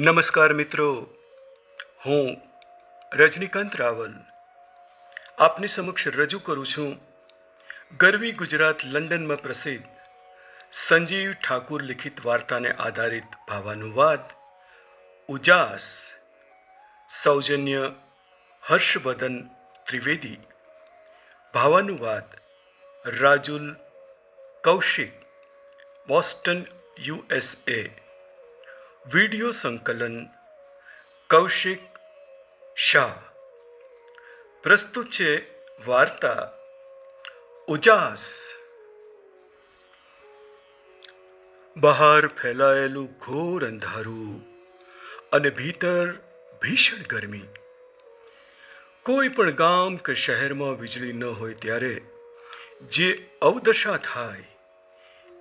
નમસ્કાર મિત્રો. હું રજનીકાંત રાવલ આપની સમક્ષ રજૂ કરું છું ગરવી ગુજરાત લંડનમાં પ્રસિદ્ધ સંજીવ ઠાકુર લિખિત વાર્તાને આધારિત ભાવાનુવાદ ઉજાસ, સૌજન્ય હર્ષવર્ધન ત્રિવેદી ભાવાનુવાદ Rajul Kaushik, Boston USA video સંકલન, કૌશિક શાહ. પ્રસ્તુત છે વાર્તા, ઉજાસ. બહાર ફેલાયેલું ઘોર અંધારું અને ભીતર ભીષણ ગરમી. કોઈ પણ ગામ કે શહેરમાં વીજળી ન હોય ત્યારે જે અવદશા થાય,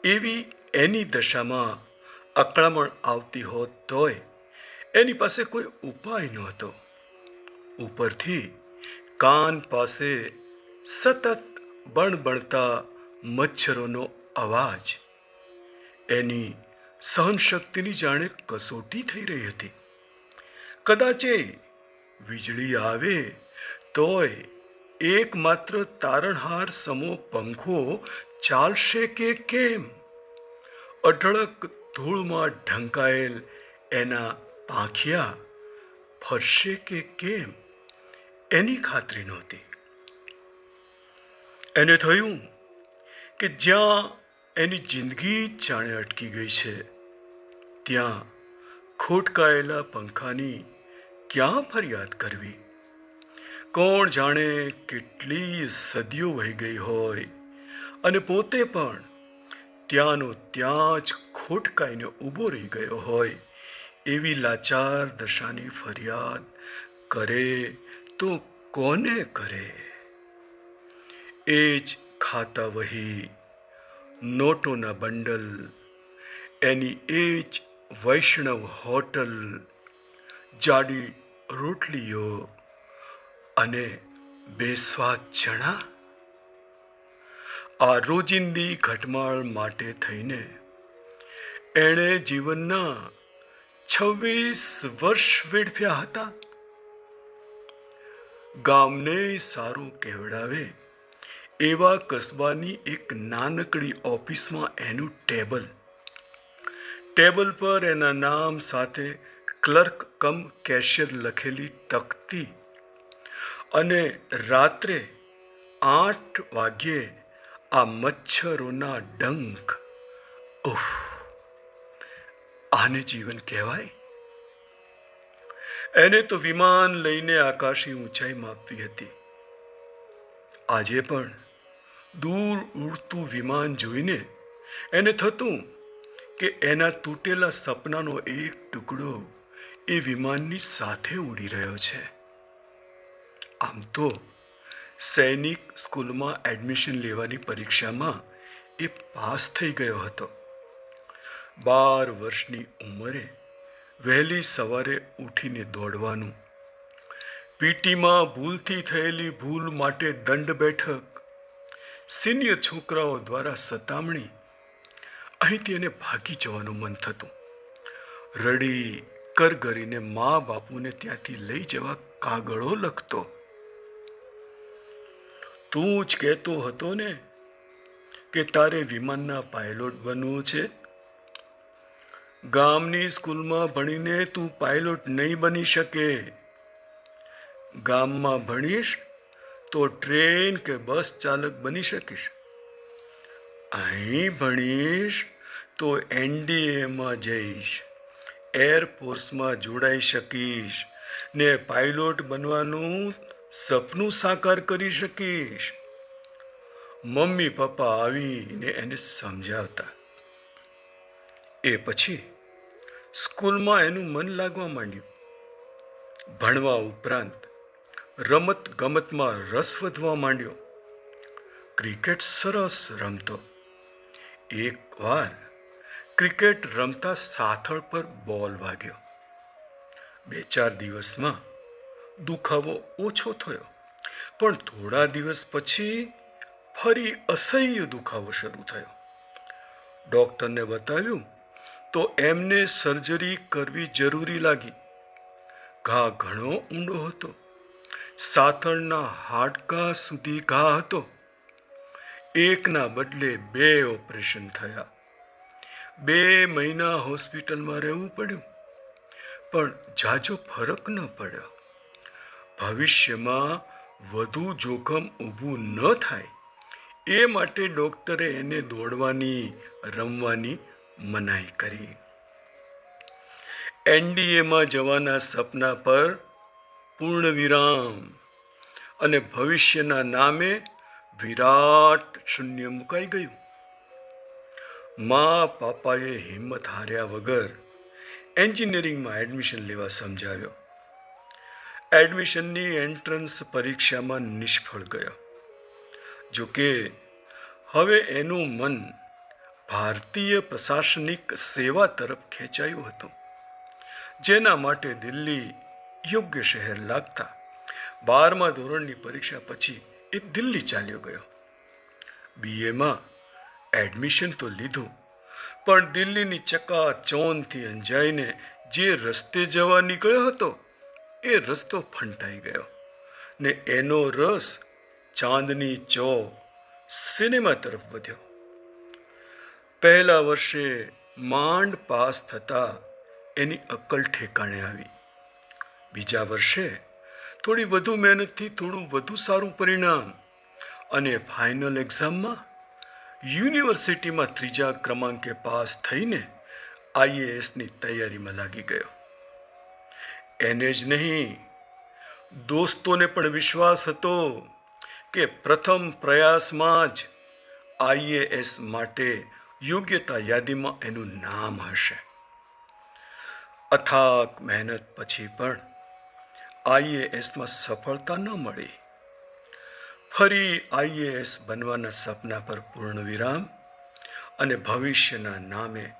એવી એની દશામાં અકળામણ આવતી હોત તોય એની પાસે કોઈ ઉપાય નહોતો ઉપરથી કાન પાસે સતત બણબણતા મચ્છરોનો અવાજ. એની સહનશક્તિની જાણે કસોટી થઈ રહી હતી. કદાચે વીજળી આવે તોય એકમાત્ર તારણહાર સમો પંખો ચાલશે કે કેમ? અઢળક ધૂળમાં ઢંકાયેલ એના પાંખિયા ફરશે કે કેમ? એની ખાતરી નહોતી. એને થયું કે જ્યાં એની જિંદગી જાણે અટકી ગઈ છે, ત્યાં ખોટકાયેલા પંખાની ક્યાં ફરિયાદ કરવી? કોણ જાણે કેટલી સદીઓ વહી ગઈ હોય અને પોતે પણ ત્યાંનો ત્યાં જ ખોટકાઈને ઊભો રહી ગયો હોય, એવી લાચાર દશાની ફરિયાદ કરે તો કોને કરે? એ જ ખાતા વહી નોટોના બંડલ, એની એ જ વૈષ્ણવ હોટલ, જાડી રોટલીઓ અને બેસ્વાદ ચણા? આ રોજિંદી ઘટમાળ માટે થઈને એણે જીવનના છવ્વીસ વર્ષ વેડફ્યા હતા. ગામને સારું કહેવડાવે એવા કસ્બાની એક નાનકડી ઓફિસમાં એનું ટેબલ. ટેબલ પર એના નામ સાથે ક્લર્ક કમ કેશિયર લખેલી તકતી અને રાત્રે આઠ વાગ્યે આ મચ્છરોના ડંખ. ઉફ. આને જીવન કહેવાય? એને તો વિમાન લઈને આકાશી ઊંચાઈ માપવી હતી. આજે પણ દૂર ઉડતું વિમાન જોઈને એને થતું કે એના તૂટેલા સપનાનો એક ટુકડો એ વિમાનની સાથે ઉડી રહ્યો છે. આમ તો સૈનિક સ્કૂલમાં એડમિશન લેવાની પરીક્ષામાં એ પાસ થઈ ગયો હતો. બાર વર્ષની ઉંમરે વહેલી સવારે ઉઠીને દોડવાનું. પીટીમાં ભૂલથી થયેલી ભૂલ માટે દંડ બેઠક. સિનિયર છોકરાઓ દ્વારા સતામણી. અહીંથી એને ભાગી જવાનું મન થતું. રડી કરગરીને મા બાપુને ત્યાંથી લઈ જવા કાગળો લખતો. તું જ કહેતો હતો ને કે તારે વિમાનના પાયલોટ બનવું છે? ગામની સ્કૂલમાં ભણીને તું પાયલોટ નહીં બની શકે. ગામમાં ભણીશ તો ટ્રેન કે બસ ચાલક બની શકીશ. અહીં ભણીશ તો એનડીએમાં જઈશ એરફોર્સમાં જોડાઈ શકીશ ને પાયલોટ બનવાનું સપનું સાકાર કરી શકીશ. મમ્મી, પપ્પા આવીને એને સમજાવતા. એ પછી સ્કૂલમાં એનું મન લાગવા માંડ્યું. ભણવા ઉપરાંત રમત ગમતમાં રસ વધવા માંડ્યો. ક્રિકેટ સરસ રમતો. એકવાર ક્રિકેટ રમતા સાથળ પર બોલ વાગ્યો. બે ચાર દિવસમાં દુખાવો ઓછો થયો. પણ થોડા દિવસ પછી ફરી અસહ્ય દુખાવો શરૂ થયો. ડૉક્ટરને બતાવ્યું, તો એમને સર્જરી કરવી જરૂરી લાગી. ઘા ઘણો ઊંડો હતો. સાથળના હાડકા સુધી ઘા હતો. એકના બદલે બે ઓપરેશન થયા. બે મહિના હોસ્પિટલમાં રહેવું પડ્યું. પણ જાજો ફરક ન પડ્યો. ભવિષ્યમાં વધુ જોખમ ઊભું ન થાય. એ માટે ડૉક્ટરે એને દોડવાની, રમવાની મનાઈ કરી. એનડીએમાં જવાના સપના પર પૂર્ણ વિરામ અને ભવિષ્યના નામે વિરાટ શૂન્ય મુકાઈ ગયું. મા પાપાએ હિંમત હાર્યા વગર એન્જિનિયરિંગમાં એડમિશન લેવા સમજાવ્યો. એડમિશનની એન્ટ્રન્સ પરીક્ષામાં નિષ્ફળ ગયો. જોકે, હવે એનું મન ભારતીય પ્રશાસનિક સેવા તરફ ખેંચાયું હતું, જેના માટે દિલ્હી યોગ્ય શહેર લાગતા બારમા ધોરણની પરીક્ષા પછી એ દિલ્હી ચાલ્યો ગયો. બીએમાં એડમિશન તો લીધું, પણ દિલ્હીની ચકાચોનથી અંજાઈને જે રસ્તે જવા નીકળ્યો હતો એ રસ્તો ફંટાઈ ગયો ને એનો રસ ચાંદની ચો સિનેમા તરફ વધ્યો. પહેલા વર્ષે માંડ પાસ થતા એની અક્કલ ઠેકાણે આવી. બીજા વર્ષે થોડી વધુ મહેનતથી થોડું વધુ સારું પરિણામ અને ફાઇનલ એક્ઝામમાં યુનિવર્સિટીમાં ત્રીજા ક્રમાંકે પાસ થઈને આઈએએસની તૈયારીમાં લાગી ગયો. એને જ નહીં. દોસ્તોને પણ વિશ્વાસ હતો કે પ્રથમ પ્રયાસમાં જ આઈએએસ માટે યોગ્યતા યાદીમાં એનું નામ હશે. અથાક મહેનત પછી પણ આઈએએસમાં સફળતા ન મળી. ફરી આઈએએસ બનવાના સપના પર પૂર્ણ વિરામ અને ભવિષ્યના નામે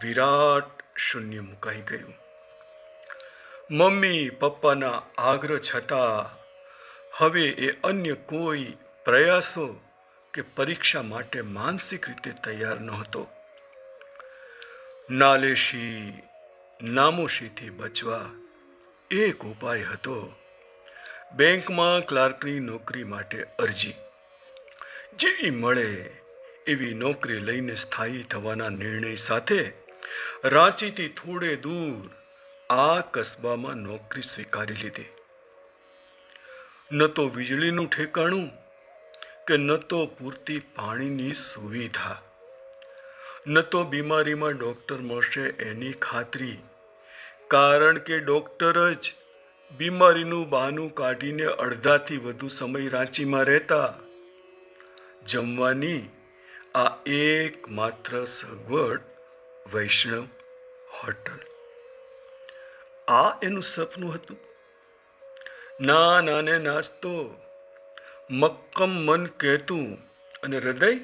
વિરાટ શૂન્ય મુકાઈ ગયું. મમ્મી પપ્પાના આગ્રહ છતાં હવે એ અન્ય કોઈ પ્રયાસો કે પરીક્ષા માટે માનસિક રીતે તૈયાર નહોતો. નાલેશી, નામોશીથી બચવા એક ઉપાય હતો. બેંકમાં ક્લાર્કની નોકરી માટે અરજી. જેવી મળે એવી નોકરી લઈને સ્થાયી થવાના નિર્ણય સાથે રાંચીથી થોડે દૂર આ કસ્બામાં નોકરી સ્વીકારી લીધી. ન તો વીજળીનું ઠેકાણું કે ન તો પૂરતી પાણીની સુવિધા. ન તો બીમારીમાં ડૉક્ટર મળશે એની ખાતરી. કારણ કે ડૉક્ટર જ બીમારીનું બહાનું કાઢીને અડધાથી વધુ સમય રાંચીમાં રહેતા. જમવાની આ એકમાત્ર સગવડ વૈષ્ણવ હોટલ. આ એનું સપનું હતું. ના નાને નાસ્તો. મક્કમ મન કહેતું અને હૃદય?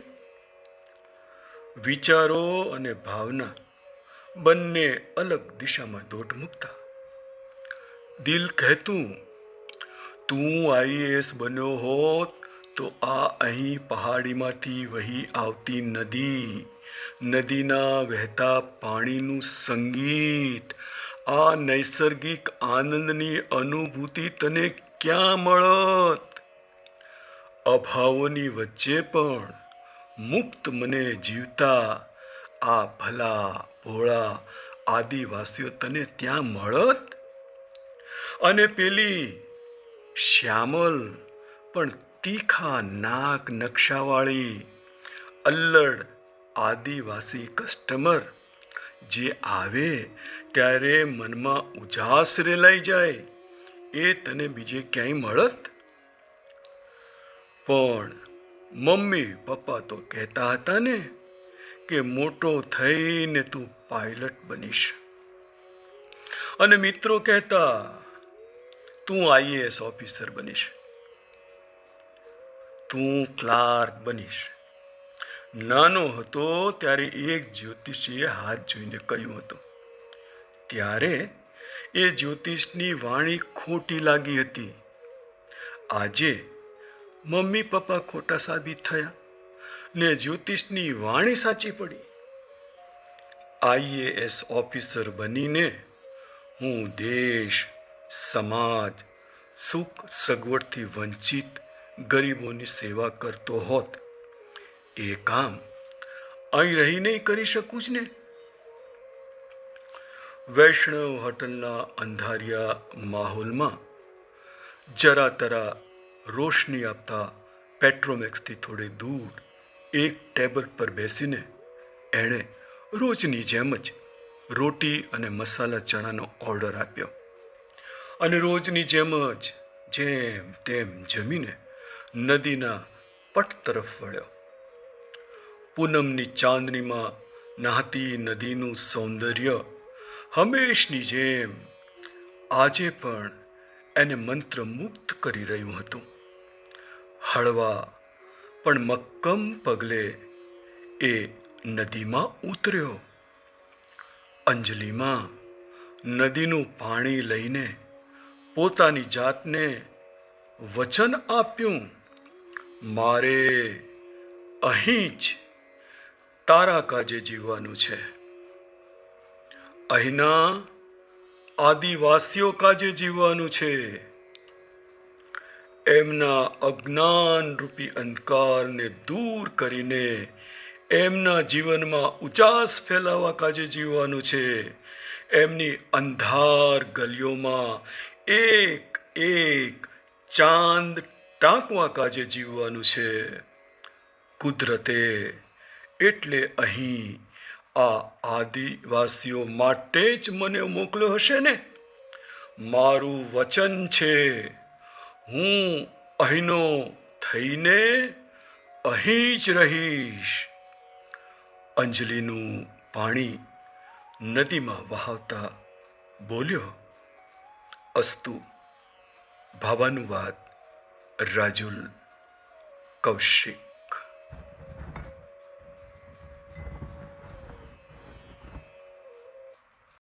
વિચારો અને ભાવના બંને અલગ દિશામાં દોટ મૂકતા. દિલ કહેતું, તું આઈએએસ બન્યો હોત તો આ અહીં પહાડીમાંથી વહી આવતી નદી, નદીના વહેતા પાણીનું સંગીત આ નૈસર્ગિક આનંદની અનુભૂતિ તને ક્યાં મળત? અભાવોની વચ્ચે પણ મુક્ત મને જીવતા આ ભલા, ભોળા આદિવાસીઓ તને ત્યાં મળત? અને પેલી શ્યામલ પણ તીખા નાક નકશાવાળી અલ્લડ આદિવાસી કસ્ટમર જે આવે ત્યારે મનમાં ઉજાસ રેલાઈ જાય, એ તને બીજે ક્યાંય મળત? પણ મમ્મી પપ્પા તો કહેતા હતા ને કે મોટો થઈને તું પાયલટ બનીશ. અને મિત્રો કહેતા, તું આઈએએસ ઓફિસર બનીશ. તું ક્લાર્ક બનીશ. નાનો હતો ત્યારે એક જ્યોતિષીએ હાથ જોઈને કહ્યું હતું, ત્યારે એ જ્યોતિષની વાણી ખોટી લાગી હતી. આજે મમ્મી પપ્પા ખોટા સાબિત થયા ને જ્યોતિષની વાણી સાચી પડી. આઈએએસ ઓફિસર બનીને હું દેશ, સમાજ, સુખ સગવડથી વંચિત ગરીબોની સેવા કરતો હોત. એ કામ અહીં રહીને કરી શકું જ ને. વૈષ્ણવ હોટલના અંધારિયા માહોલમાં જરા તરા રોશની આપતા પેટ્રોમેક્સથી થોડે દૂર એક ટેબલ પર બેસીને એણે રોજની જેમ જ રોટી અને મસાલા ચણાનો ઓર્ડર આપ્યો. અને રોજની જેમ જ જેમ તેમ જમીને નદીના પટ તરફ વળ્યો. પૂનમની ચાંદનીમાં નાહતી નદીનું સૌંદર્ય હંમેશની જેમ આજે પણ એને મંત્રમુગ્ધ કરી રહ્યું હતું. હળવા પણ મક્કમ પગલે એ નદીમાં ઉતર્યો. અંજલિમાં નદીનું પાણી લઈને પોતાની જાતને વચન આપ્યું, મારે અહીં જ તારા કાજે જીવવાનું છે. અહીંના આદિવાસીઓ કાજે જીવવાનું છે. એમના અજ્ઞાન રૂપી અંધકારને દૂર કરીને એમના જીવનમાં ઉચાસ ફેલાવા કાજે જીવવાનું છે. એમની અંધાર ગલીઓમાં એક એક ચાંદ ટાંકવા કાજે જીવવાનું છે. કુદરતે એટલે અહીં આ આદિવાસીઓ માટે જ મને મોકલ્યો હશે ને? મારું વચન છે, હું અહીંનો થઈને અહીં જ રહીશ. અંજલિનું પાણી નદીમાં વહાવતા બોલ્યો, અસ્તુ ભાવાનુવાદ રાજુલ કૌશિક.